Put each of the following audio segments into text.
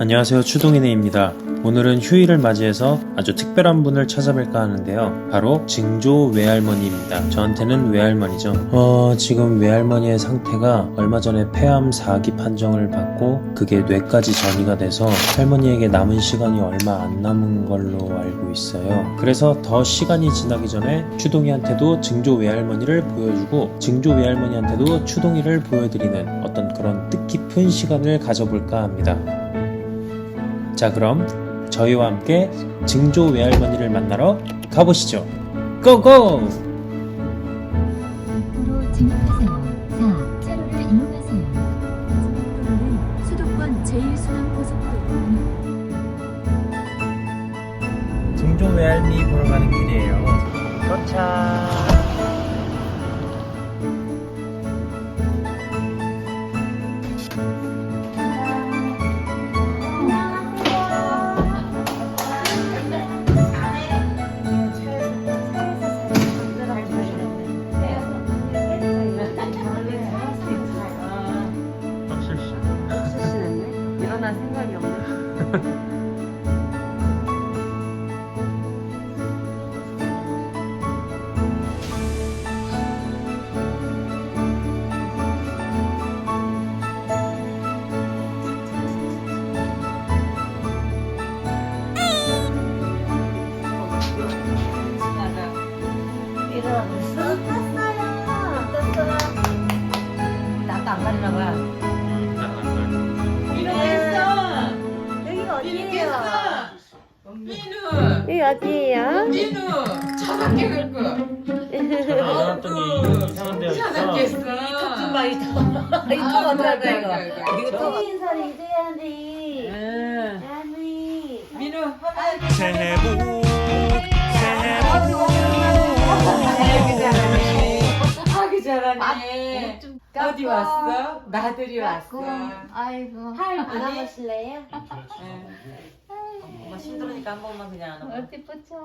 안녕하세요. 추동이네입니다. 오늘은 휴일을 맞이해서 아주 특별한 분을 찾아뵐까 하는데요. 바로 증조 외할머니입니다. 저한테는 외할머니죠. 어, 지금 외할머니의 상태가 얼마 전에 폐암 4기 판정을 받고 그게 뇌까지 전이가 돼서 할머니에게 남은 시간이 얼마 안 남은 걸로 알고 있어요. 그래서 더 시간이 지나기 전에 추동이한테도 증조 외할머니를 보여주고 증조 외할머니한테도 추동이를 보여드리는 어떤 그런 뜻깊은 시간을 가져볼까 합니다. 자, 그럼 저희와 함께 증조 외할머니를 만나러 가보시죠. 고고! 도로 진입하세요. 4. 차로를 이용하세요. 도로는 수도권 제1순환고속도로 증조 외할미 보러 가는 길이에요. 도착! 어디예요? 민우, 차갑게 긁고. 전화했더니 이상한 데가 차갑겠어. 이거 어떡할까, 이거. 이거 또. 인사를 이제야지. 응. 야미. 민우, 새해 복, 새해 하기 잘하네. 어디 왔어? 나들이 왔어. 아이고. 할머니? 안아보실래요? 엄마 힘들 으니까 한 번만 그냥 안 하고. 어디 보자.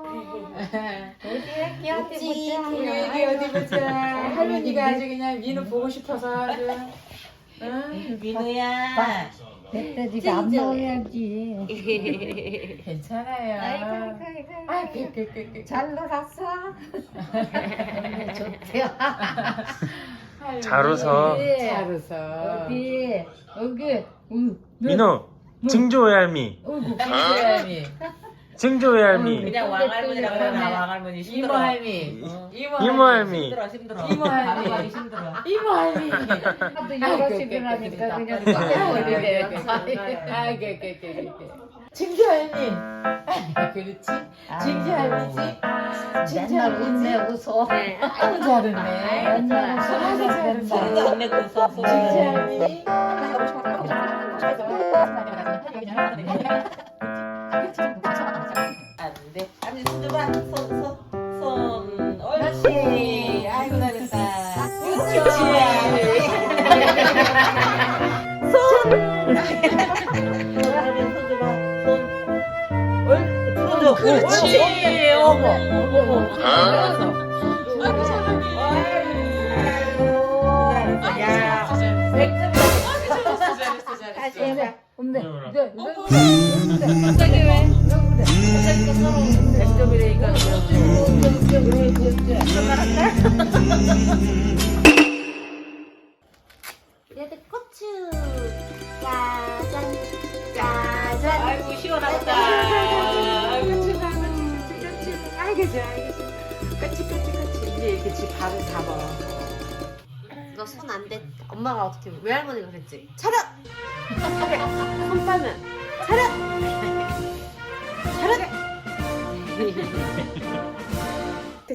어디 귀엽지? 여기 어디 보자. 할머니가 아주 그냥 민우 보고 싶어서 아주. 응, 민우야. 멧돼지가 안 먹어야지. 괜찮아요. 아이고, 아이고, 아이고. 아, 그, 그, 그, 그. 잘 놀았어? 좋대요. 할머니. 잘 웃어. 잘 웃어. 어디? 여기. 응. 민호, 증조 외할미, 할머니. 증조 외할미, 그냥 왕할머니라고 그래, 나 왕할머니 이모 힘들어. 할미. 어. 이모 이모 할미. 힘들어, 힘들어. 이모 할미. 가기 힘들어. 이모 할미. 하도 열심히 하니까 그, 그냥 그, 그, 꽉 그, 올리네요. 그, 그, 그, 아, 그, 그, 그, 그. 증조 할미. 아, 그렇지. 증조 할미지. 증조 맨날 할미지. 웃네 웃어. 아이고 잘했네. 맨날 웃어. 안 내고 있어. 증조 할미. 손! 그렇지. 어머, 어머, 어머. 야, 다시 해봐. 근데 이거 이거 백점이라니까. 얘들 시원하다. 그렇지. 아이고, 잘, 아이고, 잘. 그렇지, 그렇지, 그렇지. 이제 이렇게 집 발을 잡아. 너손 안 대. 엄마가 어떻게 외할머니가 그랬지. 차렷. 손빠면 차렷. 차렷.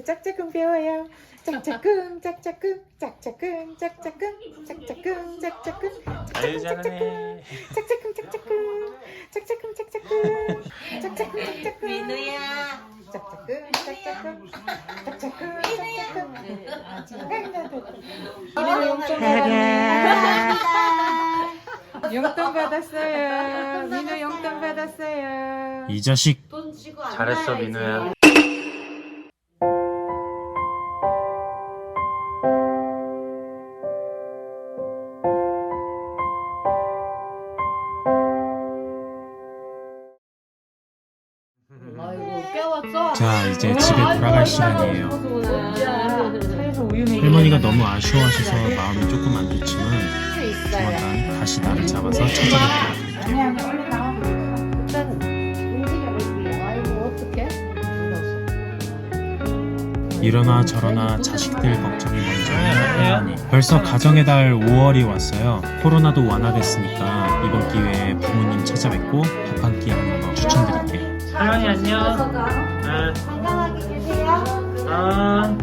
짝짝꿍 배워요. 짝짝꿍, 짝짝꿍, 짝짝꿍, 짝짝꿍, 짝짝꿍, 짝짝꿍, 아유 잘하네. 짝짝꿍, 짝짝꿍, 짝짝꿍, 짝짝꿍, 짝짝꿍, 짝짝꿍, 민우야. 짝짝꿍, 짝짝꿍, 짝짝꿍, 짝짝꿍. 이름이 용돈 받았네. 용돈 받았어요. 민우 용돈 받았어요. 이 자식 잘했어. 민우야. 자 이제 집에 돌아갈 시간이에요. 할머니가 너무 아쉬워하셔서 마음이 조금 안 좋지만. 조만간 다시 나를 잡아서 어떡해? 이러나 저러나 자식들 걱정이 먼저인 할머니. 벌써 가정의 달 5월이 왔어요. 코로나도 완화됐으니까 이번 기회에 부모님 찾아뵙고 밥 한끼 추천드릴게요. 할머니 안녕. 아, 건강하게 계세요. 아.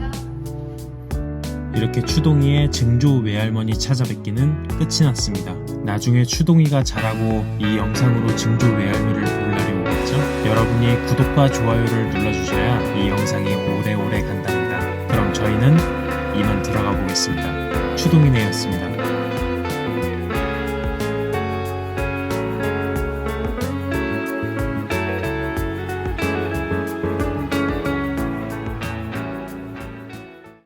이렇게 추동이의 증조 외할머니 찾아뵙기는 끝이 났습니다. 나중에 추동이가 자라고 이 영상으로 증조 외할머니를 볼 날이 오겠죠? 여러분이 구독과 좋아요를 눌러주셔야 이 영상이 오래오래 간답니다. 그럼 저희는 이만 들어가 보겠습니다. 추동이네였습니다.